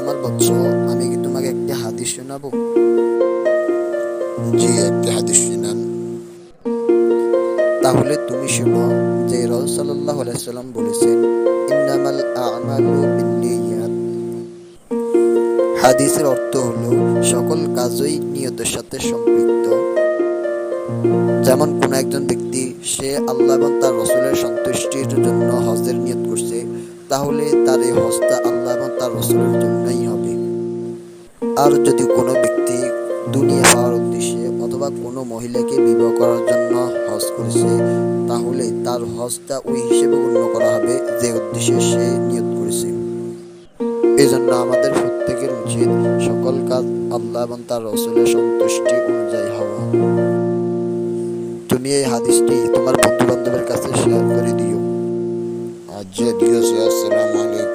আমার বৎস আমি কি তোমাকে একটি হাদিস শোনাবো? জি, একটি হাদিস শুনান। তাহলে তুমি শোনো যে রসুল সাল্লাহ আলাইসাল্লাম বলেছেন, ইন্নামাল আমালু বিন্নিয়াত। হাদিসের অর্থ হলো, সকল কাজই নিয়তের সাথে সম্পৃক্ত। যেমন কোন একজন ব্যক্তি, সে আল্লাহ এবং তার রসুলের সন্তুষ্টির জন্য হজের নিয়ত করছে, তাহলে তার এই হজটা আল্লাহ তার রসুলের জন্যই হবে। আর যদি কোনো ব্যক্তি দুনিয়া পাওয়ার উদ্দেশ্যে অথবা কোনো মহিলাকে বিবাহ করার জন্য হজ করেছে, তাহলে তার হজটা ওই হিসেবে গণ্য করা হবে যে উদ্দেশ্যে সে নিয়ত করেছে। এই জন্য আমাদের প্রত্যেকের উচিত সকল কাজ আল্লাহ এবং তার রসুলের সন্তুষ্টি অনুযায়ী হওয়া। তুমি এই হাদিসটি তোমার বন্ধু বান্ধবের কাছে শেয়ার করে দিও। আজ দিয়েছে, আসসালামু আলাইকুম।